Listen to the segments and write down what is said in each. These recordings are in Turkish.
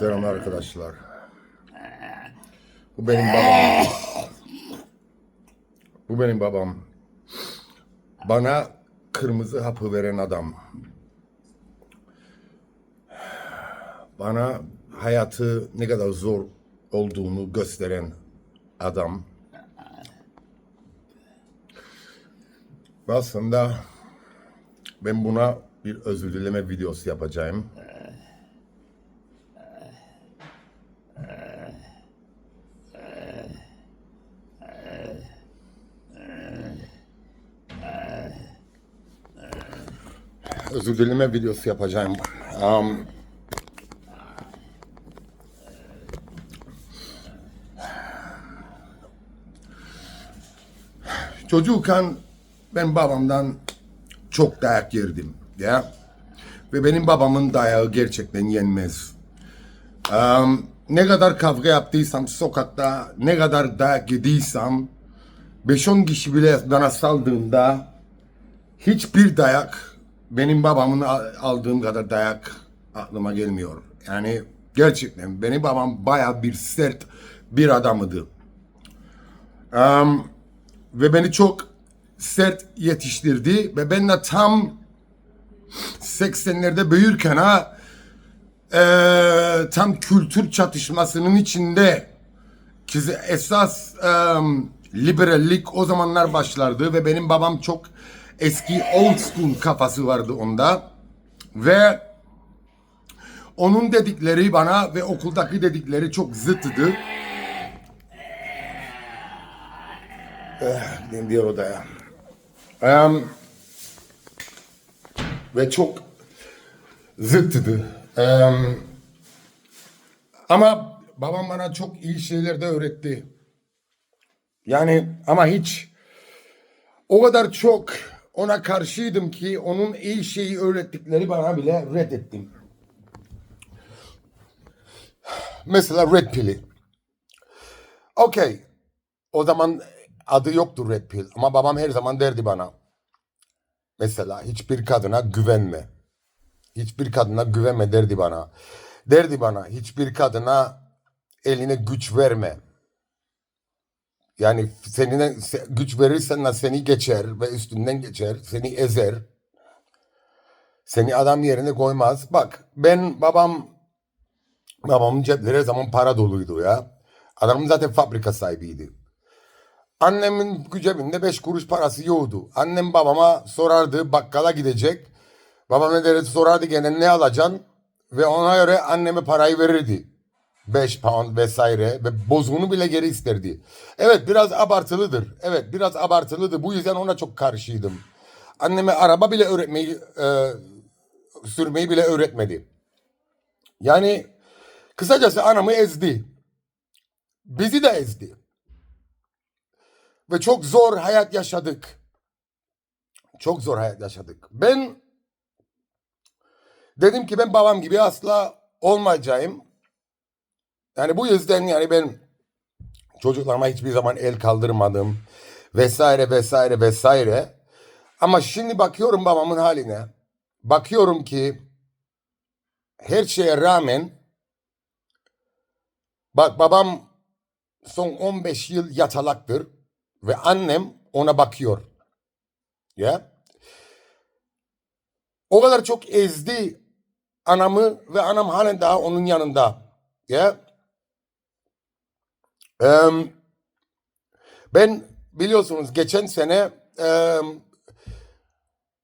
Selamlar arkadaşlar. Bu benim babam. Bu benim babam. Bana kırmızı hapı veren adam. Bana hayatı ne kadar zor olduğunu gösteren adam. Aslında ben buna bir özür dileme videosu yapacağım. Özür dileme videosu yapacağım. Um, çocukken ben babamdan çok dayak yerdim. Ya. Ve benim babamın dayağı gerçekten yenmez. Um, ne kadar kavga yaptıysam sokakta, ne kadar dayak yediysem, 5-10 kişi bile bana saldığında hiçbir dayak benim babamın al- aldığım kadar dayak aklıma gelmiyor. Yani gerçekten benim babam baya bir sert bir adamıydı. Um, ve beni çok sert yetiştirdi ve ben de tam 80'lerde büyürken ha eee, tam kültür çatışmasının içinde esas em, liberallik o zamanlar başlardı ve benim babam çok eski old school kafası vardı onda ve onun dedikleri bana ve okuldaki dedikleri çok zıttıydı. Eh, diğer odaya. Em, ve çok zıttıydı. Em, ama babam bana çok iyi şeyler de öğretti. Yani ama hiç o kadar çok ona karşıydım ki onun iyi şeyi öğrettikleri bana bile reddettim. Mesela Red Pill'i. Okey. O zaman adı yoktu Red Pill ama babam her zaman derdi bana. Mesela hiçbir kadına güvenme. Hiçbir kadına güvenme derdi bana. Derdi bana hiçbir kadına eline güç verme. Yani seninle se- güç verirsen seni geçer ve üstünden geçer, seni ezer. Seni adam yerine koymaz. Bak ben babam babamın cepleri her zaman para doluydu ya. Adamın zaten fabrika sahibiydi. Annemin cebinde beş kuruş parası yoktu. Annem babama sorardı bakkala gidecek. Babam ne derdi sorardı gene ne alacaksın? Ve ona göre anneme parayı verirdi. 5 pound vesaire ve bozuğunu bile geri isterdi. Evet biraz abartılıdır. Evet biraz abartılıdır. Bu yüzden ona çok karşıydım. Anneme araba bile öğretmeyi, e, sürmeyi bile öğretmedi. Yani kısacası anamı ezdi. Bizi de ezdi. Ve çok zor hayat yaşadık. Çok zor hayat yaşadık. Ben dedim ki ben babam gibi asla olmayacağım. Yani bu yüzden yani ben çocuklarıma hiçbir zaman el kaldırmadım. Vesaire vesaire vesaire. Ama şimdi bakıyorum babamın haline. Bakıyorum ki her şeye rağmen bak babam son 15 yıl yatalaktır ve annem ona bakıyor. Ya. O kadar çok ezdi anamı ve anam halen daha onun yanında. Ya. Ben biliyorsunuz geçen sene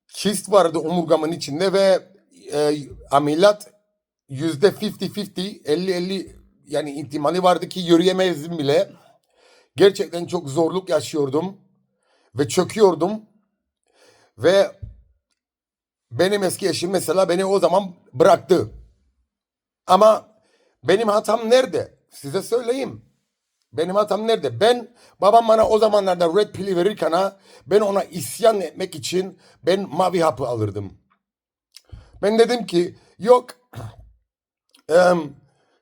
kist vardı omurgamın içinde ve e, ameliyat yüzde 50-50 50-50 yani ihtimali vardı ki yürüyemezdim bile. Gerçekten çok zorluk yaşıyordum ve çöküyordum ve benim eski eşim mesela beni o zaman bıraktı. Ama benim hatam nerede? Size söyleyeyim. Benim hatam nerede? Ben babam bana o zamanlarda red pill'i verirken ha, ben ona isyan etmek için ben mavi hapı alırdım. Ben dedim ki yok em,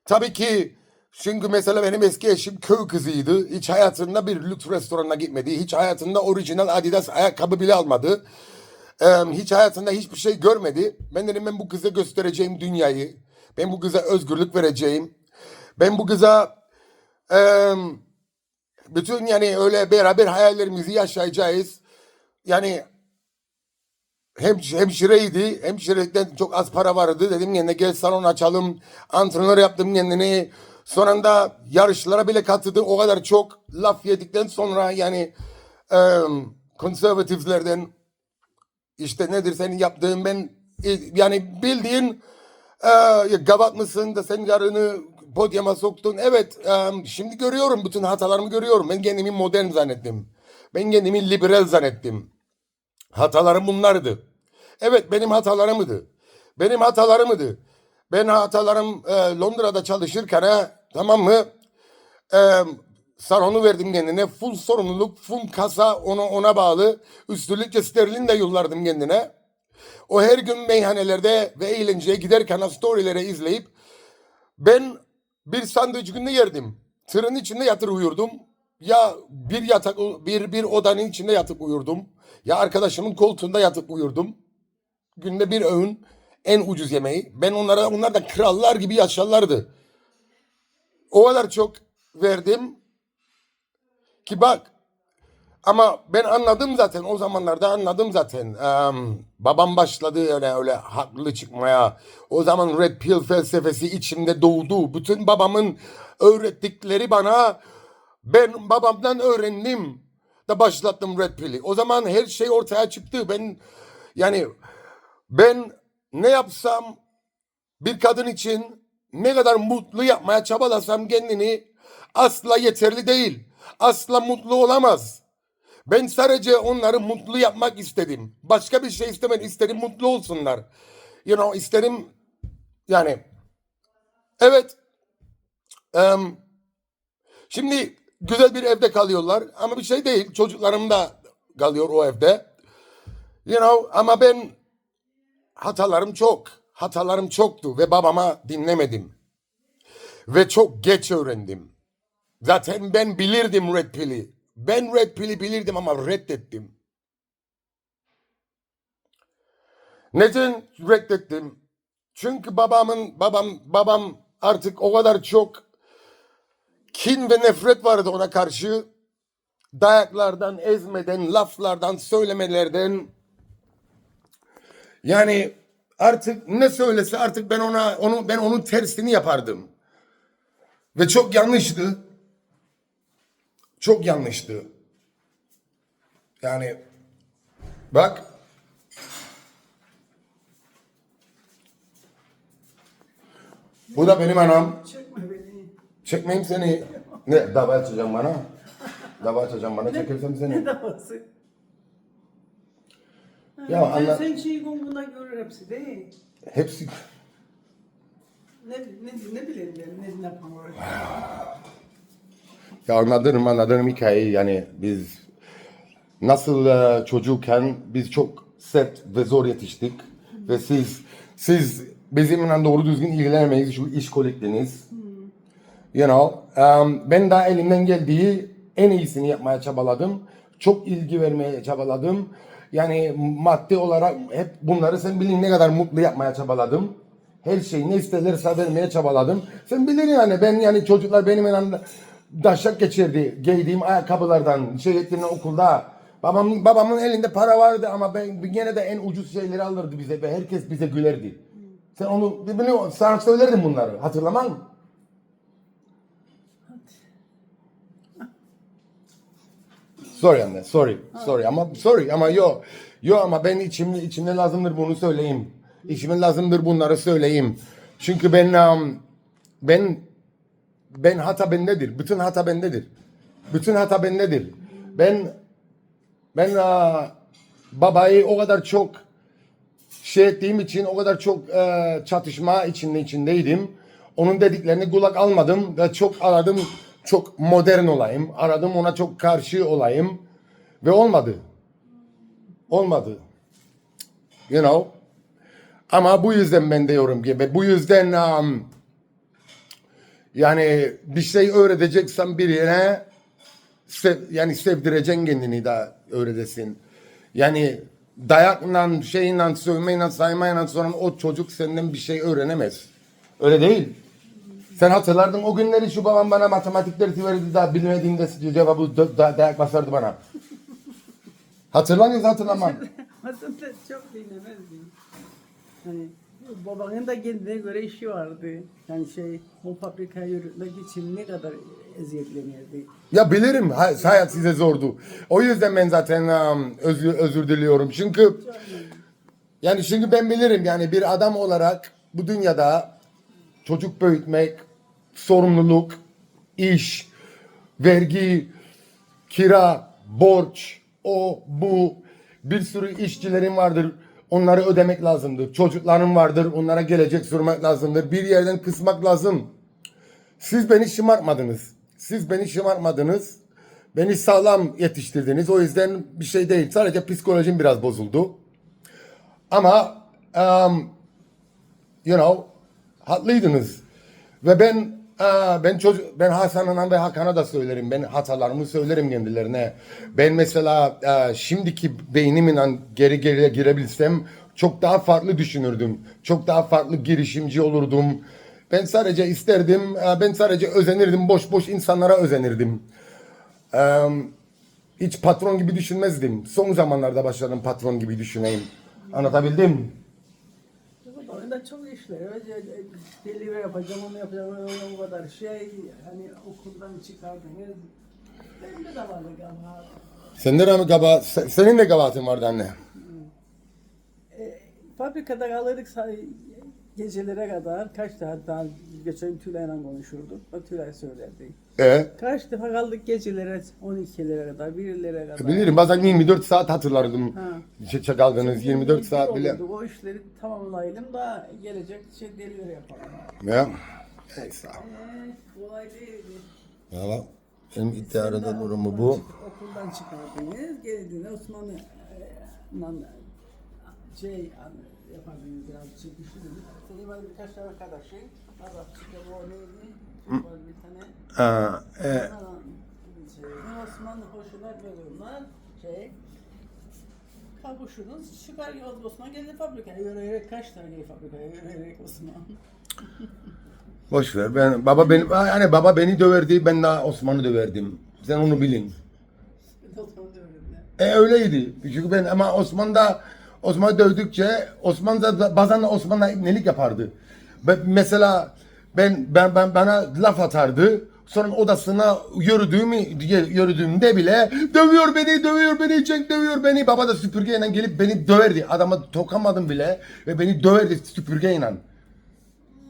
tabii ki çünkü mesela benim eski eşim köy kızıydı. Hiç hayatında bir lüks restoranına gitmedi. Hiç hayatında orijinal Adidas ayakkabı bile almadı. Em, hiç hayatında hiçbir şey görmedi. Ben dedim ben bu kıza göstereceğim dünyayı. Ben bu kıza özgürlük vereceğim. Ben bu kıza eee, bütün yani öyle beraber hayallerimizi yaşayacağız. Yani hem hemşireydi. Hemşirelikten çok az para vardı. Dedim kendine gel salon açalım. Antrenör yaptım kendini. Sonunda yarışlara bile katıldı. O kadar çok laf yedikten sonra yani e, konservatiflerden işte nedir senin yaptığın ben e, yani bildiğin e, gavat mısın da sen yarını podyuma soktun. Evet şimdi görüyorum bütün hatalarımı görüyorum. Ben kendimi modern zannettim. Ben kendimi liberal zannettim. Hatalarım bunlardı. Evet benim hatalarımdı. Benim hatalarımdı. Ben hatalarım e, Londra'da çalışırken tamam mı? E, verdim kendine. Full sorumluluk, full kasa ona, ona bağlı. Üstünlükle sterlin de yollardım kendine. O her gün meyhanelerde ve eğlenceye giderken ha, storyleri izleyip ben bir sandviç günde yerdim. Tırın içinde yatır uyurdum. Ya bir yatak bir bir odanın içinde yatıp uyurdum. Ya arkadaşımın koltuğunda yatıp uyurdum. Günde bir öğün en ucuz yemeği. Ben onlara onlar da krallar gibi yaşarlardı. O kadar çok verdim ki bak ama ben anladım zaten o zamanlarda anladım zaten. Em, babam başladı öyle öyle haklı çıkmaya. O zaman Red Pill felsefesi içimde doğdu. Bütün babamın öğrettikleri bana ben babamdan öğrendim da başlattım Red Pill'i. O zaman her şey ortaya çıktı. Ben yani ben ne yapsam bir kadın için ne kadar mutlu yapmaya çabalasam kendini asla yeterli değil. Asla mutlu olamaz. Ben sadece onları mutlu yapmak istedim. Başka bir şey istemedim. İsterim mutlu olsunlar. You know, isterim yani evet em, şimdi güzel bir evde kalıyorlar ama bir şey değil. Çocuklarım da kalıyor o evde. You know, ama ben hatalarım çok. Hatalarım çoktu ve babama dinlemedim. Ve çok geç öğrendim. Zaten ben bilirdim Red Pill'i. Ben Red Pill'i bilirdim ama reddettim. Neden reddettim? Çünkü babamın babam babam artık o kadar çok kin ve nefret vardı ona karşı. Dayaklardan, ezmeden, laflardan, söylemelerden. Yani artık ne söylese artık ben ona onu ben onun tersini yapardım. Ve çok yanlıştı. Çok yanlıştı. Yani bak bu da benim anam. Çekme beni. Çekmeyeyim seni. Ne dava açacağım bana? Dava açacağım bana çekersem Ne seni. davası? Ya Ha, anla- Sen şeyi gonguna görür hepsi değil. Hepsi Ne, ne, ne bileyim ben ne yapmam oraya. Ya anladım anladım hikayeyi yani biz nasıl e, çocukken biz çok sert ve zor yetiştik ve siz siz bizimle doğru düzgün ilgilenemeyiz şu iş kolektiniz. You know, um, ben daha elimden geldiği en iyisini yapmaya çabaladım. Çok ilgi vermeye çabaladım. Yani maddi olarak hep bunları sen bilin ne kadar mutlu yapmaya çabaladım. Her şeyi ne isterlerse vermeye çabaladım. Sen bilin yani ben yani çocuklar benim yanımda daşak geçirdi. Giydiğim ayakkabılardan şey ettiğim okulda. Babam, babamın elinde para vardı ama ben yine de en ucuz şeyleri alırdı bize ve herkes bize gülerdi. Sen onu biliyor, sana söylerdim bunları. Hatırlaman mı? Sorry anne, sorry, sorry ama sorry ama yo, yo ama ben içimde içimde lazımdır bunu söyleyeyim. İçime lazımdır bunları söyleyeyim. Çünkü ben um, ben ben hata bendedir. Bütün hata bendedir. Bütün hata bendedir. Ben ben uh, babayı o kadar çok şey ettiğim için o kadar çok e, çatışma içinde içindeydim. Onun dediklerini kulak almadım ve çok aradım çok modern olayım. Aradım ona çok karşı olayım ve olmadı. Olmadı. You know. Ama bu yüzden ben diyorum ki bu yüzden um, yani bir şey öğreteceksen birine sev, yani sevdireceksin kendini de öğretesin. Yani dayakla, şeyle, sövmeyle, saymayla sonra o çocuk senden bir şey öğrenemez. Öyle değil. Sen hatırlardın o günleri şu babam bana matematik dersi verirdi daha bilmediğimde cevabı da, da, dayak basardı bana. Hatırlamıyorsun hatırlamam. Aslında çok dinlemezdim. Hani babanın da kendine göre işi vardı. Yani şey o fabrikaya yürütmek için ne kadar eziyetlenirdi. Ya bilirim hay- hayat size zordu. O yüzden ben zaten um, özür, özür diliyorum. Çünkü yani çünkü ben bilirim yani bir adam olarak bu dünyada çocuk büyütmek, sorumluluk, iş, vergi, kira, borç, o, bu, bir sürü işçilerin vardır. Onları ödemek lazımdır. Çocukların vardır. Onlara gelecek sürmek lazımdır. Bir yerden kısmak lazım. Siz beni şımartmadınız. Siz beni şımartmadınız. Beni sağlam yetiştirdiniz. O yüzden bir şey değil. Sadece psikolojim biraz bozuldu. Ama um, you know haklıydınız. Ve ben aa, ben çocuk ben Hasan'a ve Hakan'a da söylerim. Ben hatalarımı söylerim kendilerine. Ben mesela aa, şimdiki beynimle geri geriye girebilsem çok daha farklı düşünürdüm. Çok daha farklı girişimci olurdum. Ben sadece isterdim, aa, ben sadece özenirdim, boş boş insanlara özenirdim. Eee, hiç patron gibi düşünmezdim. Son zamanlarda başladım patron gibi düşüneyim. Anlatabildim? Babanın da çok işleri. var. Deliver yapacağım, onu yapacağım, öyle o kadar şey. Hani okuldan çıkardınız. Bende de vardı galiba. Sende de mi kabahat? se- Senin de kabahatin vardı anne. Fabrikada kalırdık gecelere kadar. Kaç saat daha geçen Tülay'la konuşurduk. O Tülay söylerdi. E, Kaç defa kaldık gecelere 12'lere kadar, 1'lere kadar. bilirim bazen 24 saat hatırlardım. Ha. Ç- Çakaldınız 24 Bir saat bile. O işleri tamamlayalım da gelecek şey deliver yapalım. Ya. Neyse. Ee, kolay değildi. Valla benim iddiarada durumu bu. Okuldan çıkardınız, geldiniz Osmanlı e, şey yapardınız biraz çekiştiniz. Senin var birkaç tane arkadaşın, Arapçıda bu neydi? Var bir tane. E, Aa, şey, Osmanlı hoşuna veriyorlar. Şey, kavuşunuz çıkar Osman geldi fabrikaya. Yürüyerek kaç tane fabrikaya yürüyerek Osman. boş ver. Ben baba beni yani baba beni döverdi, ben de Osman'ı döverdim. Sen onu bilin. E öyleydi. Çünkü ben ama Osman da Osman dövdükçe Osman da bazen de Osman'la nelik yapardı. Mesela ben, ben ben bana laf atardı. Sonra odasına yürüdüğümü yürüdüğümde bile dövüyor beni, dövüyor beni, Cenk dövüyor beni. Baba da süpürgeyle gelip beni döverdi. Adama tokamadım bile ve beni döverdi süpürgeyle.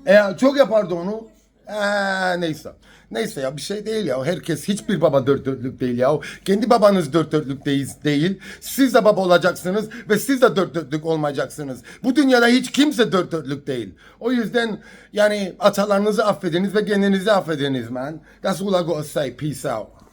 E, çok yapardı onu. Ee, neyse. Neyse ya bir şey değil ya. Herkes hiçbir baba dört dörtlük değil ya. Kendi babanız dört dörtlük değil, değil. Siz de baba olacaksınız ve siz de dört dörtlük olmayacaksınız. Bu dünyada hiç kimse dört dörtlük değil. O yüzden yani atalarınızı affediniz ve kendinizi affediniz man. That's all I gotta say. Peace out.